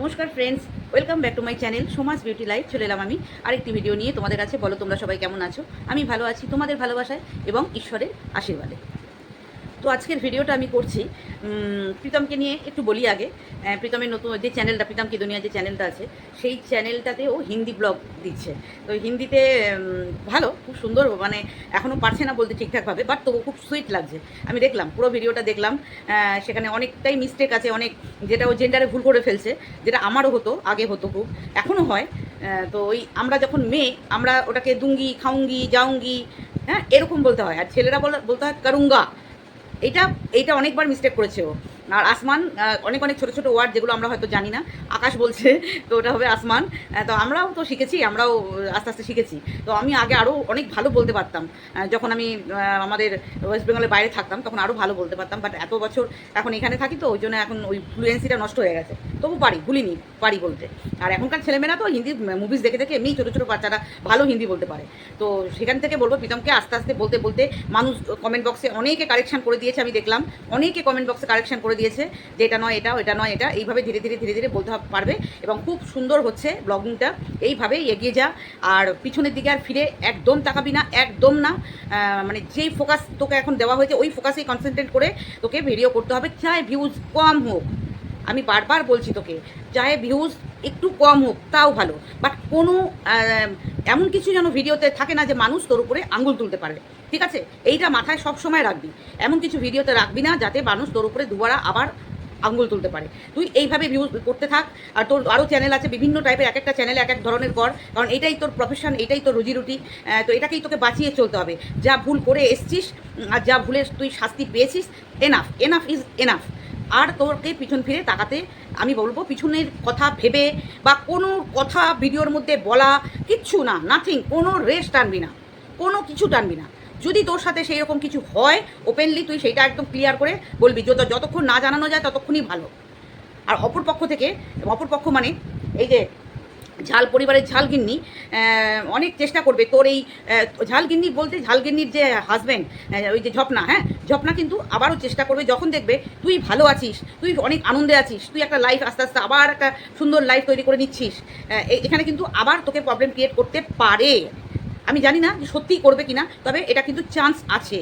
নমস্কার friends welcome back to my channel Samaj beauty life চলে এলাম আমি। আরেকটি ভিডিও নিয়ে তোমাদের কাছে। বলো, তোমরা সবাই কেমন আছো? আমি ভালো আছি তোমাদের ভালোবাসায় এবং ঈশ্বরের আশীর্বাদে। তো আজকের ভিডিওটা আমি করছি। প্রীতমকে নিয়ে একটু বলি আগে। প্রীতমের নতুন যে চ্যানেলটা প্রীতম কি দুনিয়া যে চ্যানেলটা আছে, সেই চ্যানেলটাতে ও হিন্দি ব্লগ দিচ্ছে। তো হিন্দিতে ভালো, খুব সুন্দর মানে এখনও পারছে না বলতে ঠিকঠাকভাবে বাট তবু খুব সুইট লাগছে। আমি দেখলাম, পুরো ভিডিওটা দেখলাম। সেখানে অনেকটাই মিস্টেক আছে, অনেক, যেটা ও জেন্ডারে ভুল করে ফেলছে, যেটা আমারও হতো, আগে হতো খুব এখনও হয়। তো ওই আমরা যখন মেয়ে, আমরা ওটাকে দুঙ্গি, খাউঙ্গি যাউঙ্গি হ্যাঁ এরকম বলতে হয়। আর ছেলেরা বলে, বলতে হয়, করুঙ্গা। এইটা এটা অনেকবার মিস্টেক করেছে ও। আর আসমান অনেক অনেক ছোটো ছোটো ওয়ার্ড যেগুলো আমরা হয়তো জানি না। আকাশ বলছে, তো ওটা হবে আসমান। তো আমরাও তো শিখেছি, আমরাও আস্তে আস্তে শিখেছি। তো আমি আগে আরও অনেক ভালো বলতে পারতাম। যখন আমি আমাদের ওয়েস্ট বেঙ্গলের বাইরে থাকতাম, তখন আরও ভালো বলতে পারতাম। বাট এত বছর এখন এখানে থাকি তো, ওই জন্য এখন ওই ফ্লুয়েন্সিটা নষ্ট হয়ে গেছে। তবু পারি, ভুলিনি, পারি বলতে। আর এখনকার ছেলেমেয়েরা তো হিন্দি মুভিজ দেখে দেখে এমনি ছোটো ছোটো বাচ্চারা ভালো হিন্দি বলতে পারে। তো সেখান থেকে বলব, প্রীতমকে আস্তে আস্তে বলতে বলতে মানুষ কমেন্ট বক্সে অনেকে কারেকশন করে দিয়েছে, আমি দেখলাম। অনেকে কমেন্ট বক্সে কারেকশন করে দিয়েছে যে এটা নয় এটা এটা নয়, এটা। এইভাবে ধীরে ধীরে ধীরে ধীরে বলতে পারবে এবং খুব সুন্দর হচ্ছে ব্লগিংটা এইভাবেই এগিয়ে যা। আর পিছনের দিকে আর ফিরে একদম তাকাবি না, একদম না। মানে যেই ফোকাস তোকে এখন দেওয়া হয়েছে, ওই ফোকাসেই কনসেন্ট্রেট করে তোকে ভিডিও করতে হবে। চাই ভিউজ কম হোক। আমি বারবার বলছি তোকে চাहे ভিউজ একটু কম হোক, তাও ভালো। বাট কোনো এমন কিছু যেন ভিডিওতে থাকে না যে মানুষ তোর উপরে আঙুল তুলতে পারবে। ঠিক আছে? এইটা মাথায় সব সময় রাখবি। এমন কিছু ভিডিওতে রাখবি না যাতে মানুষ তোর উপরে দুবারা আবার আঙ্গুল তুলতে পারে। তুই এইভাবে ভিউজ করতে থাক। আর তোর আরও চ্যানেল আছে, বিভিন্ন টাইপের এক একটা চ্যানেল এক এক ধরনের কর। কারণ এটাই তোর প্রফেশন এটাই তোর রুজি রুটি তো এটাকেই তোকে বাঁচিয়ে চলতে হবে। যা ভুল করে এসছিস আর যা ভুলে তুই শাস্তি পেয়েছিস এনাফ এনাফ ইজ এনাফ আর তোরকে পিছন ফিরে তাকাতে আমি বলব, পিছনের কথা ভেবে বা কোনো কথা ভিডিওর মধ্যে বলা কিচ্ছু না নাথিং কোনো রেস টানবি না, কোনো কিছু টানবি না। যদি তোর সাথে সেই রকম কিছু হয় ওপেনলি তুই সেইটা একদম ক্লিয়ার করে বলবি যত যতক্ষণ না জানানো যায় ততক্ষণই ভালো। আর অপর পক্ষ থেকে, অপর পক্ষ মানে এই যে ঝাল, পরিবারের ঝালগিন্নি গিন্নি অনেক চেষ্টা করবে। তোর এই ঝাল ঝালগিন্নি বলতে ঝালগিন্নির যে হাজব্যান্ড ওই যে ঝপনা হ্যাঁ? ঝপনা কিন্তু আবারও চেষ্টা করবে, যখন দেখবে তুই ভালো আছিস, তুই অনেক আনন্দে আছিস, তুই একটা লাইফ আস্তে আস্তে আবার একটা সুন্দর লাইফ তৈরি করে নিচ্ছিস এখানে কিন্তু আবার তোকে প্রবলেম ক্রিয়েট করতে পারে। আমি জানি না যে সত্যিই করবে কিনা, তবে এটা কিন্তু চান্স আছে।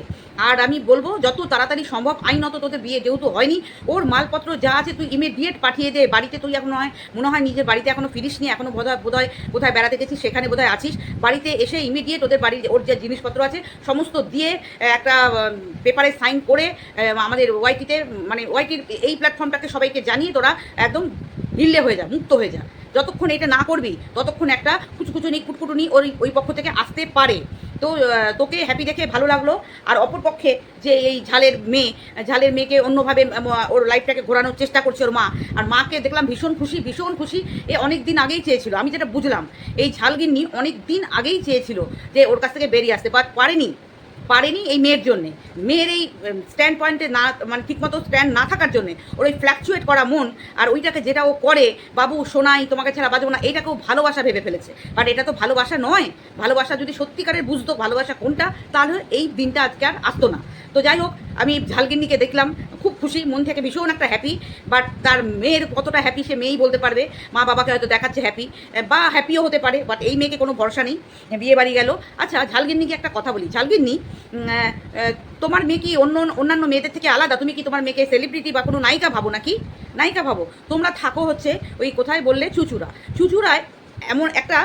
আর আমি বলব, যত তাড়াতাড়ি সম্ভব, আইনত তোদের বিয়ে যেহেতু হয়নি, ওর মালপত্র যা আছে তুই ইমিডিয়েট পাঠিয়ে দে, বাড়িতে তুই এখন হয় মনে হয় নিজের বাড়িতে এখনও ফিরিস নি, এখনও বোধহয় বোধহয়, কোথায় বেড়াতে গেছিস, সেখানে বোধহয় আছিস, বাড়িতে এসে ইমিডিয়েট ওদের বাড়ির ওর যে জিনিসপত্র আছে, সমস্ত দিয়ে একটা পেপারে সাইন করে আমাদের ওয়াইটিতে মানে ওয়াইটির এই প্ল্যাটফর্মটাকে সবাইকে জানিয়ে তোরা একদম হিল্লে হয়ে যা, মুক্ত হয়ে যা। যতক্ষণ এটা না করবি, ততক্ষণ একটা কুচকুচুনি, কুটকুটুনি ওই ওই পক্ষ থেকে আসতে পারে। তো তোকে হ্যাপি দেখে ভালো লাগল। আর অপর পক্ষে যে এই ঝালের মেয়ে, ঝালের মেয়েকে অন্যভাবে ওর লাইফটাকে ঘোরানোর চেষ্টা করছে ওর মা, আর মাকে দেখলাম ভীষণ খুশি ভীষণ খুশি। এ অনেক দিন আগেই চেয়েছিল, আমি যেটা বুঝলাম, এই ঝালগিন্নি অনেক দিন আগেই চেয়েছিল যে ওর কাছ থেকে বেরিয়ে আসতে পারেনি। পারেনি এই মেয়ের জন্যে। মেয়ের এই স্ট্যান্ড পয়েন্টে না মানে ঠিকমতো স্ট্যান্ড না থাকার জন্যে ওর ওই ফ্ল্যাকচুয়েট করা মন আর ওইটাকে যেটা ও করে, বাবু শোনাই তোমাকে ছাড়া বাজবো না, এইটাকেও ভালোবাসা ভেবে ফেলেছে। বাট এটা তো ভালোবাসা নয়। ভালোবাসা যদি সত্যিকারের বুঝতো ভালোবাসা কোনটা, তাহলে এই দিনটা আজকে আর আসতো না। তো যাই হোক, আমি ঝালগিন্নিকে দেখলাম, খুব খুশি, মন থেকে ভীষণ একটা হ্যাপি বাট তার মেয়ের কতটা হ্যাপি সে মেয়েই বলতে পারবে। মা বাবাকে হয়তো দেখাচ্ছে হ্যাপি বা হ্যাপিও হতে পারে বাট এই মেয়েকে কোনো ভরসা নেই। বিয়ে বাড়ি গেল। আচ্ছা ঝালগিন্নিকে একটা কথা বলি। ঝালগিন্নি তোমার মেয়ে কি অন্য অন্যান্য মেয়েদের থেকে আলাদা? তুমি কি তোমার মেয়েকে সেলিব্রিটি বা কোনো নায়িকা ভাবো নাকি? নায়িকা ভাবো। তোমরা থাকো হচ্ছে ওই কোথায় বললে চুচুড়া। চুচুড়ায় এমন একটা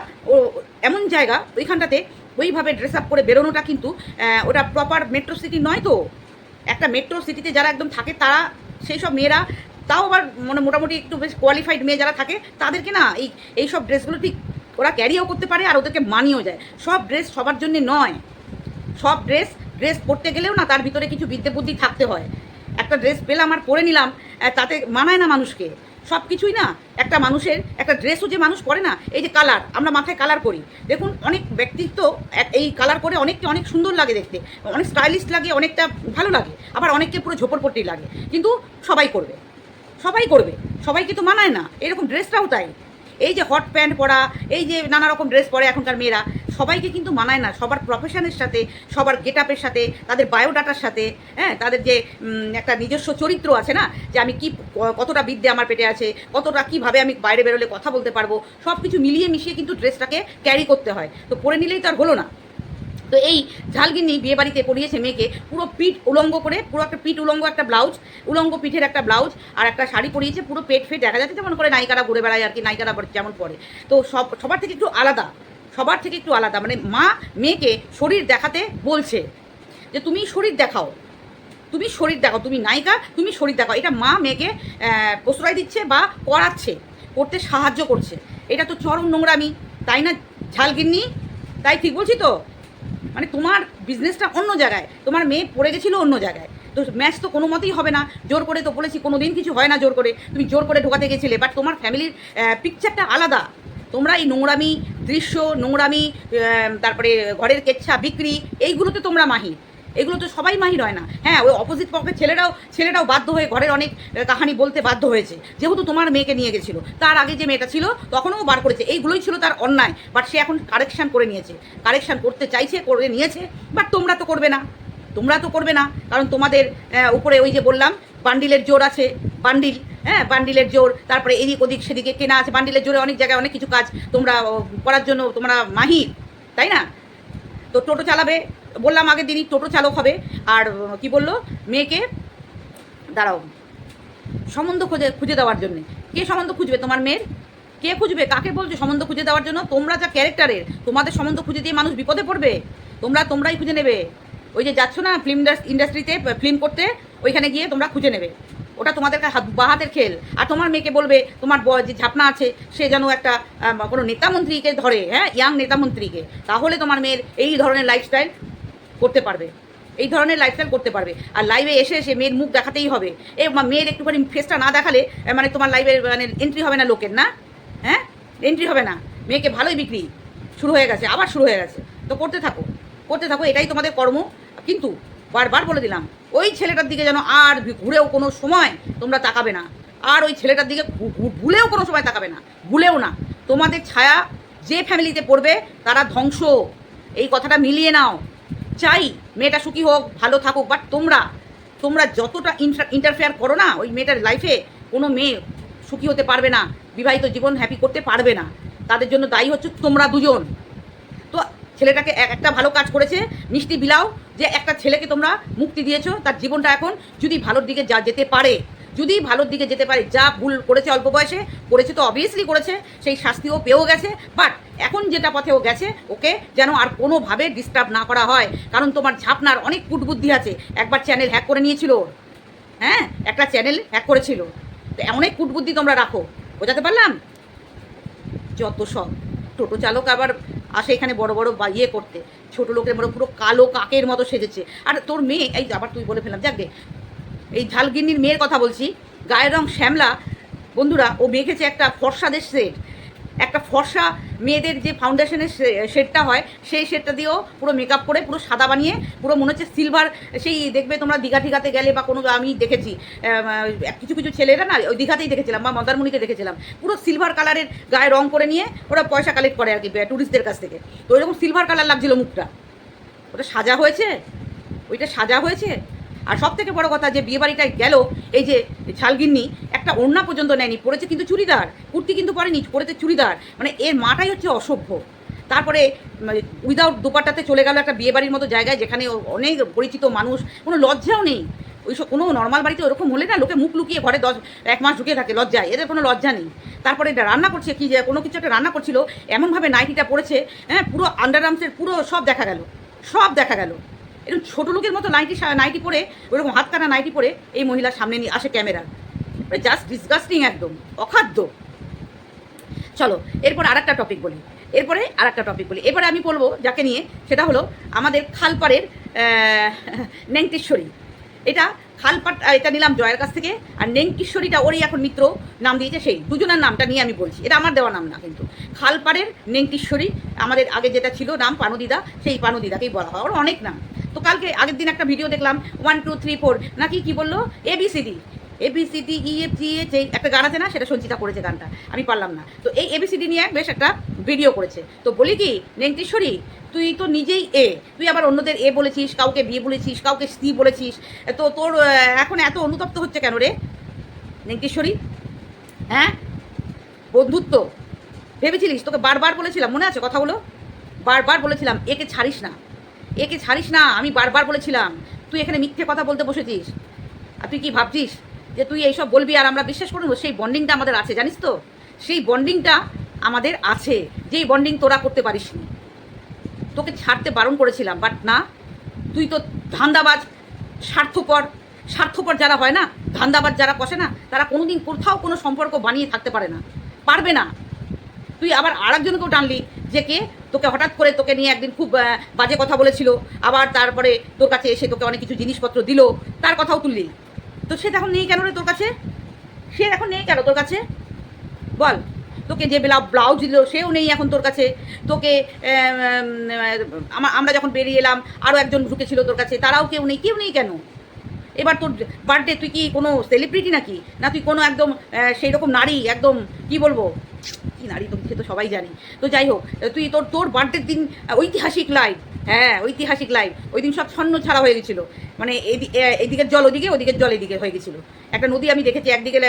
এমন জায়গা ওইখানটাতে ওইভাবে ড্রেস আপ করে বেরোনোটা কিন্তু ওটা প্রপার মেট্রো সিটি নয় তো? একটা মেট্রো সিটিতে যারা একদম থাকে তারা, সেই সব মেয়েরা, তাও আবার মানে মোটামুটি একটু বেশ কোয়ালিফাইড মেয়ে যারা থাকে, তাদেরকে না এই এই সব ড্রেসগুলো ঠিক ওরা ক্যারিও করতে পারে আর ওদেরকে মানিয়েও যায়। সব ড্রেস সবার জন্য নয়। সব ড্রেস ড্রেস পরতে গেলেও না তার ভিতরে কিছু বিদ্যে বুদ্ধি থাকতে হয়। একটা ড্রেস পেলাম আর পরে নিলাম তাতে মানায় না মানুষকে। সব কিছুই না একটা মানুষের, একটা ড্রেসও যে মানুষ পরে না, এই যে কালার, আমরা মাথায় কালার করি। দেখুন, অনেক ব্যক্তিত্ব এই কালার করে অনেককে অনেক সুন্দর লাগে দেখতে, অনেক স্টাইলিশ লাগে, অনেকটা ভালো লাগে, আবার অনেককে পুরো ঝোপড়পট্টি লাগে। কিন্তু সবাই করবে সবাই করবে, সবাইকে তো মানায় না, এরকম ড্রেসটাও তাই। এই যে হট প্যান্ট পরা, এই যে নানা রকম ড্রেস পরে এখনকার মেয়েরা, সবাইকে কিন্তু মানায় না। সবার প্রফেশনের সাথে, সবার গেট আপের সাথে, তাদের বায়োডাটার সাথে হ্যাঁ? তাদের যে একটা নিজস্ব চরিত্র আছে না, যে আমি কি কতটা বিদ্যে আমার পেটে আছে, কতটা কীভাবে আমি বাইরে বেরোলে কথা বলতে পারব সব কিছু মিলিয়ে মিশিয়ে কিন্তু ড্রেসটাকে ক্যারি করতে হয়। তো পরে নিলেই তো আর হলো না। তো এই ঝালগিন্নি বিয়ে বাড়িতে পরিয়েছে মেয়েকে, পুরো পিঠ উলঙ্গ করে, পুরো একটা পিঠ উলঙ্গ একটা ব্লাউজ, উলঙ্গ পিঠের একটা ব্লাউজ আর একটা শাড়ি পরিয়েছে, পুরো পেট ফেট দেখা যাচ্ছে যেমন করে নায়িকারা ঘুরে বেড়ায় আর কি, নায়িকারা যেমন পরে তো সব, সবার থেকে একটু আলাদা, সবার থেকে একটু আলাদা মানে মা মেয়েকে শরীর দেখাতে বলছে যে তুমি শরীর দেখাও, তুমি শরীর দেখাও, তুমি নায়িকা, তুমি শরীর দেখাও। এটা মা মেয়েকে প্রশ্রয় দিচ্ছে বা করাচ্ছে করতে সাহায্য করছে। এটা তো চরম নোংরামি, তাই না ঝালগিন্নি? তাই ঠিক বলছি তো? মানে তোমার বিজনেসটা অন্য জায়গায়। তোমার মেয়ে পড়ে গেছিল অন্য জায়গায়। তো ম্যাচ তো কোনো মতেই হবে না। জোর করে তো বলেছি কোনো দিন কিছু হয় না জোর করে। তুমি জোর করে ঢোকাতে গেছিলে বাট তোমার ফ্যামিলির পিকচারটা আলাদা। তোমরা এই নোংরামি, দৃশ্য, নোংরামি তারপরে ঘরের কেচ্ছা বিক্রি, এইগুলোতে তোমরা মাহির। এগুলো তো সবাই মাহির হয় না। হ্যাঁ ওই অপোজিট পক্ষের ছেলেরাও ছেলেরাও বাধ্য হয়ে ঘরের অনেক কাহানি বলতে বাধ্য হয়েছে। যেহেতু তোমার মেয়েকে নিয়ে গেছিল, তার আগে যে মেয়েটা ছিল, তখনও বার করেছে। এইগুলোই ছিল তার অন্যায় বাট সে এখন কারেকশান করে নিয়েছে। কারেকশান করতে চাইছে, করে নিয়েছে বাট তোমরা তো করবে না। তোমরা তো করবে না, কারণ তোমাদের উপরে ওই যে বললাম, বান্ডিলের জোর আছে। বান্ডিল হ্যাঁ বান্ডিলের জোর, তারপরে এদিক ওদিক সেদিকে কেনা আছে। বান্ডিলের জোরে অনেক জায়গায় অনেক কিছু কাজ তোমরা করার জন্য তোমরা মাহির, তাই না? তো টোটো চালাবে বললাম আগের দিনই টোটো চালক হবে, আর কি বলল? মেয়েকে, দাঁড়াও, সম্বন্ধ খুঁজে খুঁজে দেওয়ার জন্য। কে সম্বন্ধ খুঁজবে তোমার মেয়ের? কে খুঁজবে? কাকে বলছো সম্বন্ধ খুঁজে দেওয়ার জন্য? তোমরা যা ক্যারেক্টারের, তোমাদের সম্বন্ধ খুঁজে দিয়ে মানুষ বিপদে পড়বে। তোমরা, তোমরাই খুঁজে নেবে। ওই যে যাচ্ছ না ফিল্ম ইন্ডাস্ট্রিতে ফিল্ম করতে, ওইখানে গিয়ে তোমরা খুঁজে নেবে। ওটা তোমাদের কা- হাত বাহাতের খেল। আর তোমার মেয়েকে বলবে, তোমার ব- যে ঝাপনা আছে, সে যেন একটা কোনো নেতামন্ত্রীকে ধরে হ্যাঁ ইয়াং নেতামন্ত্রীকে তাহলে তোমার মেয়ের এই ধরনের লাইফস্টাইল করতে পারবে। এই ধরনের লাইফস্টাইল করতে পারবে। আর লাইভে এসে এসে মেয়ের মুখ দেখাতেই হবে। এ মেয়ের একটুখানি ফেসটা না দেখালে মানে তোমার লাইভে মানে এন্ট্রি হবে না লোকের, না? হ্যাঁ? এন্ট্রি হবে না। মেয়েকে ভালোই বিক্রি শুরু হয়ে গেছে, আবার শুরু হয়ে গেছে। তো করতে থাকো করতে থাকো, এটাই তোমাদের কর্ম। কিন্তু বারবার বলে দিলাম, ওই ছেলেটার দিকে যেন আর ঘুরেও কোনো সময় তোমরা তাকাবে না। আর ওই ছেলেটার দিকে ভুলেও কোনো সময় তাকাবে না, ভুলেও না। তোমাদের ছায়া যে ফ্যামিলিতে পড়বে, তারা ধ্বংস। এই কথাটা মিলিয়ে নাও। চাই মেয়েটা সুখী হোক, ভালো থাকুক বাট তোমরা তোমরা যতটা ইন্টারফেয়ার করো না ওই মেয়েটার লাইফে কোনো মেয়ে সুখী হতে পারবে না, বিবাহিত জীবন হ্যাপি করতে পারবে না। তাদের জন্য দায়ী হচ্ছে তোমরা দুজন। তো ছেলেটাকে এক- একটা ভালো কাজ করেছে, মিষ্টি বিলাও, যে একটা ছেলেকে তোমরা মুক্তি দিয়েছ, তার জীবনটা এখন যদি ভালোর দিকে যা যেতে পারে, যদি ভালোর দিকে যেতে পারে, যা ভুল করেছে অল্প বয়সে, করেছে তো অবভিয়াসলি করেছে, সেই শাস্তিও পেয়েও গেছে বাট এখন যেটা পথে ও গেছে, ওকে যেন আর কোনোভাবে ডিস্টার্ব না করা হয়। কারণ তোমার ঝাপনার অনেক কুটবুদ্ধি আছে। একবার চ্যানেল হ্যাক করে নিয়েছিল হ্যাঁ? একটা চ্যানেল হ্যাক করেছিল। তো অনেক কুটবুদ্ধি তোমরা রাখো। বোঝাতে পারলাম? যত সব। টোটো চালক আবার আসে এখানে বড় বড় ইয়ে করতে। ছোট লোকের মতো পুরো কালো কাকের মতো সেজেছে। আর তোর মেয়ে, এই আবার তুই বলে ফেললাম যাক এই ঝালগিন্নির মেয়ের কথা বলছি। গায়ের রং শ্যামলা। বন্ধুরা, ও মেখেছে একটা ফর্সাদের সেট। একটা ফর্সা মেয়েদের যে ফাউন্ডেশনের শেডটা হয়, সেই শেডটা দিয়েও পুরো মেকআপ করে, পুরো সাদা বানিয়ে, পুরো মনে হচ্ছে সিলভার সেই দেখবে তোমরা দীঘা ঠিঘাতে গেলে বা কোনো আমি দেখেছি কিছু কিছু ছেলেরা না, ওই দীঘাতেই দেখেছিলাম, বা মন্দারমণিতে দেখেছিলাম, পুরো সিলভার কালারের গায়ে রং করে নিয়ে ওরা পয়সা কালেক্ট করে আর কি ট্যুরিস্টদের কাছ থেকে। তো ওইরকম সিলভার কালার লাগছিল মুখটা। ওটা সাজা হয়েছে? ওইটা সাজা হয়েছে? আর সব থেকে বড় কথা যে বিয়ে বাড়িটায় গেল, এই যে ছালগিন্নি, একটা ওড়না পর্যন্ত নেয়নি, পড়েছে কিন্তু চুড়িদার, কুর্তি কিন্তু পরেনি, পড়েছে চুড়িদার মানে এর মাটাই হচ্ছে অসভ্য। তারপরে উইদাউট দোপাট্টাতে চলে গেল একটা বিয়ে বাড়ির মতো জায়গায় যেখানে অনেক পরিচিত মানুষ, কোনো লজ্জাও নেই। ওইসব কোনো নর্মাল বাড়িতে ওরকম হলে না লোকে মুখ লুকিয়ে ঘরে দশ, এক মাস ঢুকে থাকে লজ্জায়, এদের কোনো লজ্জা নেই। তারপরে এটা রান্না করছে কি যে, কোনো কিছু একটা রান্না করছিল, এমনভাবে নাইটিটা পড়েছে হ্যাঁ পুরো আন্ডারআর্মসের পুরো সব দেখা গেল, সব দেখা গেল। এরকম ছোটো লোকের মতো নাইটি নাইটি পরে, ওরকম হাত কাটা নাইটি পরে এই মহিলার সামনে নিয়ে আসে ক্যামেরা। জাস্ট ডিসগাস্টিং একদম, অখাদ্য। চলো, এরপর আর একটা টপিক বলি। এরপরে আর একটা টপিক বলি। এরপরে আমি বলব, যাকে নিয়ে, সেটা হলো আমাদের খালপাড়ের নেংটেশ্বরী এটা খালপাট এটা নিলাম জয়ের কাছ থেকে, আর নেংটেশ্বরীটা ওরই এখন মিত্র, নাম দিয়েছে সেই। দুজনের নামটা নিয়ে আমি বলছি। এটা আমার দেওয়া নাম না কিন্তু। খালপাড়ের নেংটেশ্বরী আমাদের আগে যেটা ছিল নাম পানুদিদা সেই পানুদিদাকেই বলা হয়। ওর অনেক নাম। তো কালকে আগের দিন একটা ভিডিও দেখলাম ওয়ান টু থ্রি ফোর নাকি কি বলল? ABCD ABCD E F G H এই একটা গান আছে না, সেটা সঞ্চিতা করেছে গানটা, আমি পারলাম না। তো এই এবিসিডি নিয়ে বেশ একটা ভিডিও করেছে। তো বলি কি, নেংটেশ্বরী, তুই তো নিজেই এ তুই আবার অন্যদের এ বলেছিস, কাউকে বিয়ে বলেছিস, কাউকে স্ত্রী বলেছিস, তো তোর এখন এত অনুতপ্ত হচ্ছে কেন রে? নেংটেশ্বরী হ্যাঁ? বন্ধুত্ব। ভেবেছিলিস? তোকে বারবার বলেছিলাম, মনে আছে কথাগুলো? বারবার বলেছিলাম, একে ছাড়িস না। একে ছাড়িস না? আমি বারবার বলেছিলাম। তুই এখানে মিথ্যে কথা বলতে বসেছিস। আর তুই কি ভাবছিস যে তুই এইসব বলবি আর আমরা বিশ্বাস করব? সেই বন্ডিংটা আমাদের আছে, জানিস তো? সেই বন্ডিংটা আমাদের আছে। যেই বন্ডিং তোরা করতে পারিস নি। তোকে ছাড়তে বারণ করেছিলাম বাট না, তুই তো ধান্দাবাজ, স্বার্থপর স্বার্থপর যারা হয় না, ধান্দাবাজ যারা কষে না, তারা কোনোদিন কোথাও কোনো সম্পর্ক বানিয়ে থাকতে পারে না। পারবে না। তুই আবার আরেকজনকেও টানলি যে কে? তোকে হঠাৎ করে তোকে নিয়ে একদিন খুব বাজে কথা বলেছিল আবার তারপরে তোর কাছে এসে তোকে অনেক কিছু জিনিসপত্র দিল তার কথাও তুললি। তো সে এখন নেই কেন রে তোর কাছে? সে এখন নেই কেন তোর কাছে? বল তোকে যে ব্লা ব্লাউজ দিল সেও নেই এখন তোর কাছে। তোকে আম, আম, আমা- আমরা যখন বেরিয়ে এলাম আরও একজন ঢুকেছিল তোর কাছে তারাও কেউ নেই কেউ নেই কেন? এবার তোর বার্থডে তুই কি কোনো সেলিব্রিটি নাকি? না তুই কোনো একদম সেই রকম নারী একদম কি বলব? কি নারী তো সে তো সবাই জানি। তো যাই হোক, তুই তোর তোর বার্থডের দিন ঐতিহাসিক লাইভ হ্যাঁ ঐতিহাসিক লাইভ ওই দিন সব ছন্ন ছাড়া হয়ে গেছিল। মানে এদিকের জল ওদিকে, ওদিকের জল এদিকে হয়ে গেছিল। একটা নদী আমি দেখেছি, একদিকে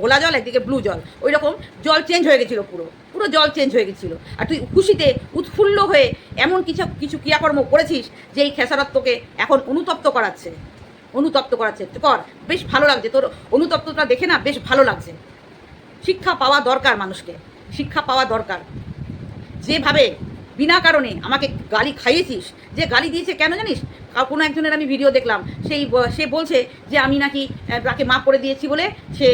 ভোলা জল, একদিকে ব্লু জল। ওই রকম জল চেঞ্জ হয়ে গেছিল পুরো। পুরো জল চেঞ্জ হয়ে গেছিল। আর তুই খুশিতে উৎফুল্ল হয়ে এমন কিছু কিছু ক্রিয়াকর্ম করেছিস যে এই খেসারত তোকে এখন অনুতপ্ত করাচ্ছে। অনুতপ্ত করাচ্ছে। কর, বেশ ভালো লাগছে। তোর অনুতপ্তটা দেখে না, বেশ ভালো লাগছে। শিক্ষা পাওয়া দরকার মানুষকে, শিক্ষা পাওয়া দরকার। যেভাবে, বিনা কারণে আমাকে গালি খাইয়েছিস, যে গালি দিয়েছে কেন জানিস? কোনো একজনের আমি ভিডিও দেখলাম, সেই সে বলছে যে আমি নাকি তাকে মাফ করে দিয়েছি বলে সে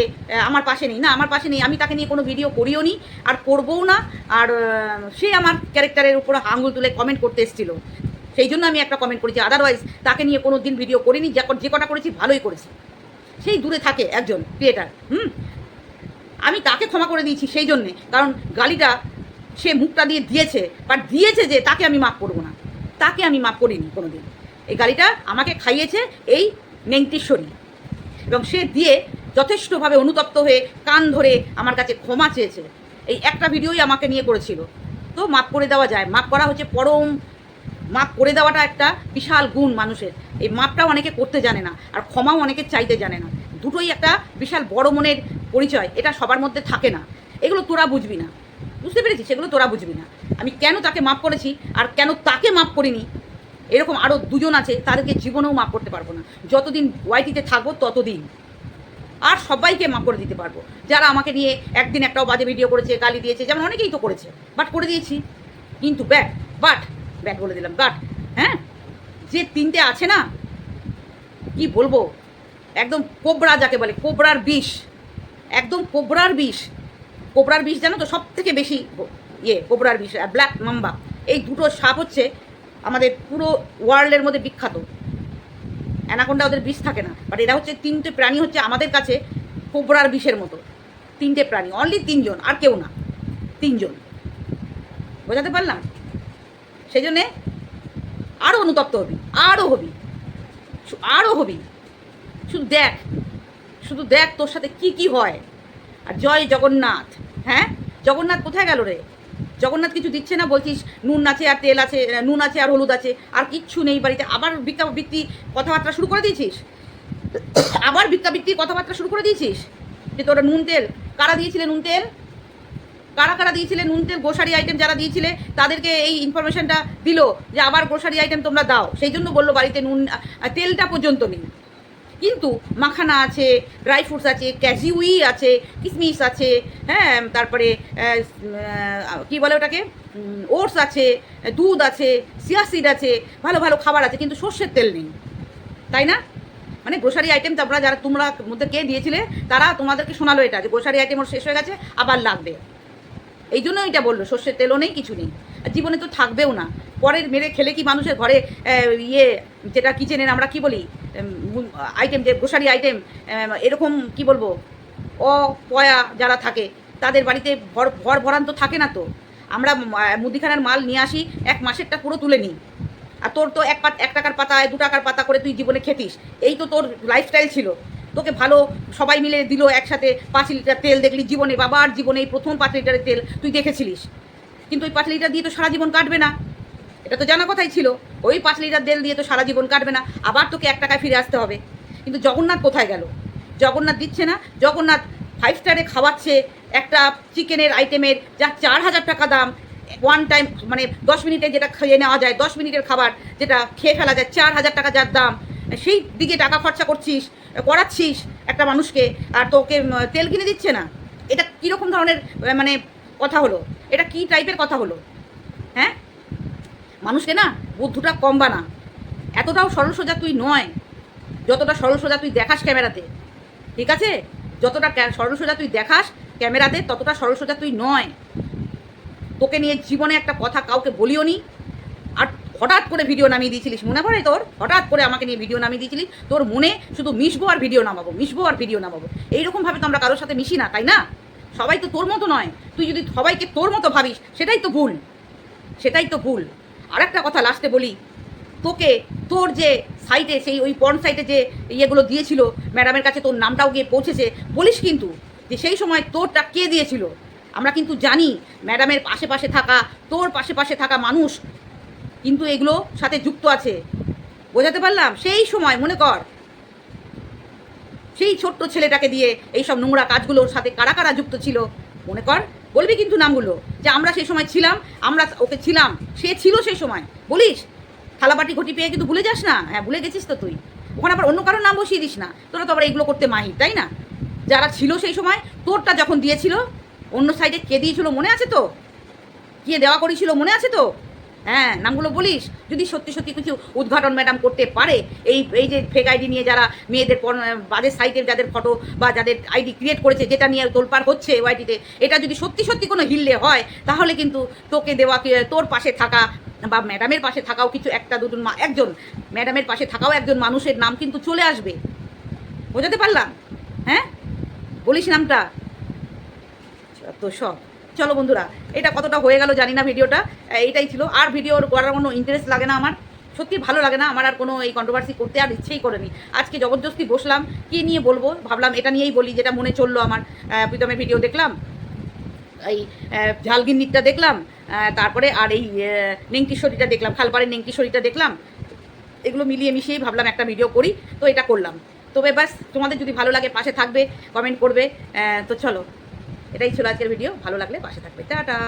আমার পাশে নেই। না, আমার পাশে নেই, আমি তাকে নিয়ে কোনো ভিডিও করিও নি, আর করবও না, আর সে আমার ক্যারেক্টারের উপর আঙুল তুলে কমেন্ট করতে এসেছিল। সেই জন্য আমি একটা কমেন্ট করেছি আদারওয়াইজ তাকে নিয়ে কোনো দিন ভিডিও করিনি, যে কটা করেছি, ভালোই করেছি। সেই দূরে থাকে একজন ক্রিয়েটার হুম? আমি তাকে ক্ষমা করে দিয়েছি সেই জন্যে। কারণ গালিটা সে মুখটা দিয়ে দিয়েছে বাট দিয়েছে যে তাকে আমি মাফ করব না। তাকে আমি মাফ করিনি কোনো দিন এই গালিটা আমাকে খাইয়েছে এই নেংটিশ্বরী এবং সে দিয়ে যথেষ্টভাবে অনুতপ্ত হয়ে কান ধরে আমার কাছে ক্ষমা চেয়েছে। এই একটা ভিডিওই আমাকে নিয়ে করেছিল। তো মাফ করে দেওয়া যায়। মাফ করা হচ্ছে পরম মাপ করে দেওয়াটা একটা বিশাল গুণ মানুষের। এই মাপটাও অনেকে করতে জানে না, আর ক্ষমাও অনেকে চাইতে জানে না। দুটোই একটা বিশাল বড় মনের পরিচয়, এটা সবার মধ্যে থাকে না। এগুলো তোরা বুঝবি না। বুঝতে পেরেছি সেগুলো তোরা বুঝবি না। আমি কেন তাকে মাপ করেছি আর কেন তাকে মাপ করিনি? এরকম আরও দুজন আছে, তাদেরকে জীবনেও মাপ করতে পারব না। যতদিন ওয়াইটিতে থাকব, ততদিন। আর সবাইকে মাপ করে দিতে পারব। যারা আমাকে নিয়ে একদিন একটাও বাজে ভিডিও করেছে, গালি দিয়েছে, যেমন অনেকেই তো করেছে বাট করে দিয়েছি। কিন্তু ব্যাট বাট ব্যাট বলে দিলাম বাট হ্যাঁ? যে তিনটে আছে না, কি বলব? একদম কোবরা যাকে বলে, কোবরার বিষ। একদম কোবরার বিষ। কোবরার বিষ জানো তো সব থেকে বেশি ইয়ে কোবরার বিষ, আর ব্ল্যাক মাম্বা। এই দুটো সাপ হচ্ছে আমাদের পুরো ওয়ার্ল্ডের মধ্যে বিখ্যাত। অ্যানাকোন্ডা ওদের বিষ থাকে না। বাট এরা হচ্ছে তিনটে প্রাণী হচ্ছে আমাদের কাছে কোবরার বিষের মতো। তিনটে প্রাণী অনলি তিনজন, আর কেউ না। তিনজন। বোঝাতে পারলাম? সেই জন্যে আরও অনুতপ্ত হবি আরও হবি আরও হবি। শুধু দেখ শুধু দেখ তোর সাথে কি কি হয়। আর জয় জগন্নাথ হ্যাঁ? জগন্নাথ কোথায় গেল রে? জগন্নাথ কিছু দিচ্ছে না বলছিস, নুন আছে আর তেল আছে নুন আছে আর হলুদ আছে, আর কিচ্ছু নেই বাড়িতে। আবার ভিক্ষা বৃত্তি কথাবার্তা শুরু করে দিয়েছিস? আবার ভিক্ষা বৃত্তির কথাবার্তা শুরু করে দিয়েছিস? যে তোরা নুন তেল, কারা দিয়েছিলে নুন তেল? কারা কারা দিয়েছিলে নুন তেল? গ্রোসারি আইটেম যারা দিয়েছিলে, তাদেরকে এই ইনফরমেশনটা দিল যে আবার গ্রোসারি আইটেম তোমরা দাও। সেই জন্য বলল বাড়িতে নুন তেলটা পর্যন্ত নেই। কিন্তু মাখানা আছে ড্রাই ফ্রুটস আছে ক্যাজিউই আছে কিশমিশ আছে হ্যাঁ তারপরে কি বলে ওটাকে? ওটস আছে, দুধ আছে সিয়াসিড আছে, ভালো ভালো খাবার আছে, কিন্তু সর্ষের তেল নেই। তাই না? মানে গ্রোসারি আইটেম তোমরা যারা, তোমরা মধ্যে কে দিয়েছিলে, তারা তোমাদেরকে শোনালো এটা, যে গ্রোসারি আইটেম ওর শেষ হয়ে গেছে, আবার লাগবে। এই জন্য এটা বলল, সর্ষের তেলও নেই, কিছু নেই। জীবনে তো থাকবেও না। পরের মেরে খেলে কি মানুষের ঘরে ইয়ে যেটা কিচেনের আমরা কি বলি? আইটেম যে গ্রোসারি আইটেম এরকম কি বলব অ পয়া যারা থাকে, তাদের বাড়িতে ভর ভর ভরান্ত থাকে না তো। আমরা মুদিখানার মাল নিয়ে আসি, এক মাসেরটা পুরো তুলে নিই। আর তোর তো এক এক টাকার পাতায়, দু টাকার পাতা করে তুই জীবনে খেতিস। এই তো তোর লাইফস্টাইল ছিল। তোকে ভালো সবাই মিলে দিল একসাথে পাঁচ লিটার তেল দেখলি জীবনে, বাবার জীবনে এই প্রথম পাঁচ লিটারের তেল তুই দেখেছিলিস। কিন্তু ওই পাঁচ লিটার দিয়ে তো সারা জীবন কাটবে না। এটা তো জানা কথাই ছিল। ওই পাঁচ লিটার তেল দিয়ে তো সারা জীবন কাটবে না, আবার তোকে এক টাকায় ফিরে আসতে হবে। কিন্তু জগন্নাথ কোথায় গেল? জগন্নাথ দিচ্ছে না? জগন্নাথ ফাইভ স্টারে খাওয়াচ্ছে, একটা চিকেনের আইটেমের যা চার হাজার টাকা দাম ওয়ান টাইম মানে দশ মিনিটে যেটা খেয়ে নেওয়া যায়, দশ মিনিটের খাবার যেটা খেয়ে ফেলা যায়, চার হাজার টাকা যার দাম। সেই দিকে টাকা খরচা করছিস, করাচ্ছিস একটা মানুষকে, আর তোকে তেল কিনে দিচ্ছে না? এটা কীরকম ধরনের মানে কথা হলো? এটা কি টাইপের কথা হলো? হ্যাঁ? মানুষকে না বুদ্ধুটা কম বানা। এতটাও সরল সোজা তুই নয়, যতটা সরল সোজা তুই দেখাস ক্যামেরাতে। ঠিক আছে? যতটা সরল সোজা তুই দেখাস ক্যামেরাতে, ততটা সরল সোজা তুই নয়। তোকে নিয়ে জীবনে একটা কথা কাউকে বলিও নি। আর হঠাৎ করে ভিডিও নামিয়ে দিয়েছিলিস, মনে পড়ে তোর? হঠাৎ করে আমাকে নিয়ে ভিডিও নামিয়ে দিয়েছিলিস। তোর মনে শুধু মিশবো আর ভিডিও নামাবো, মিশবো আর ভিডিও নামাবো। এইরকমভাবে তো আমরা কারোর সাথে মিশি না, তাই না? সবাই তো তোর মতো নয়। তুই যদি সবাইকে তোর মতো ভাবিস, সেটাই তো ভুল। সেটাই তো ভুল। আর একটা কথা লাস্টে বলি, তোকে তোর যে সাইটে সেই ওই পর্ন সাইটে যে ইয়েগুলো দিয়েছিল ম্যাডামের কাছে তোর নামটাও গিয়ে পৌঁছেছে, বলিস কিন্তু যে সেই সময় তোরটা কে দিয়েছিল? আমরা কিন্তু জানি ম্যাডামের পাশে পাশে থাকা, তোর পাশে পাশে থাকা মানুষ কিন্তু এগুলো সাথে যুক্ত আছে। বোঝাতে পারলাম? সেই সময়, মনে কর। সেই ছোট্ট ছেলেটাকে দিয়ে এইসব নোংরা কাজগুলোর সাথে কারা কারা যুক্ত ছিল? মনে কর? বলবি কিন্তু নামগুলো, যে আমরা সেই সময় ছিলাম, আমরা ওকে ছিলাম, সে ছিল সেই সময়। বলিস? থালাবাটি ঘটি পেয়ে কিন্তু ভুলে যাস না? হ্যাঁ ভুলে গেছিস তো তুই। ওখানে আবার অন্য কারোর নাম বসিয়ে দিস না। তোরা তো আবার এগুলো করতে মাহি তাই না? যারা ছিল সেই সময়, তোরটা যখন দিয়েছিল, অন্য সাইডে কে দিয়েছিল মনে আছে তো? কে দেওয়া করেছিল মনে আছে তো? হ্যাঁ নামগুলো বলিস? যদি সত্যি সত্যি কিছু উদ্ঘাটন ম্যাডাম করতে পারে, এই এই যে ফেক আইডি নিয়ে যারা মেয়েদের বাজে সাইটের যাদের ফটো বা যাদের আইডি ক্রিয়েট করেছে, যেটা নিয়ে তোলপার হচ্ছে ওয়াইটিতে এটা যদি সত্যি সত্যি কোনো হিললে হয়, তাহলে কিন্তু তোকে দেওয়া, তোর পাশে থাকা বা ম্যাডামের পাশে থাকাও কিছু একটা, দুজন একজন ম্যাডামের পাশে থাকাও একজন মানুষের নাম কিন্তু চলে আসবে। বোঝাতে পারলাম? হ্যাঁ? বলিস নামটা? তো সব। চলো বন্ধুরা এটা কতটা হয়ে গেল জানি না ভিডিওটা এইটাই ছিল। আর ভিডিওর করার কোনো ইন্টারেস্ট লাগে না আমার। সত্যি ভালো লাগে না আমার আর কোনো এই কন্ট্রোভার্সি করতে আর ইচ্ছেই করেনি আজকে জবরদস্তি বসলাম কি নিয়ে বলব? ভাবলাম এটা নিয়েই বলি যেটা মনে চলল আমার। আহ, প্রীতমের ভিডিও দেখলাম এই আহ, ঝালগিন্নিকটা দেখলাম তারপরে আর এই আহ, নেংটিশরীটা দেখলাম খালপাড়ের নেংটিশরীটা দেখলাম। এগুলো মিলিয়ে মিশিয়েই ভাবলাম একটা ভিডিও করি তো এটা করলাম। তবে ব্যাস তোমাদের যদি ভালো লাগে পাশে থাকবে কমেন্ট করবে তো চলো। এটাই ছিল আজকের ভিডিও ভালো লাগলে পাশে থাকবে। টাটা!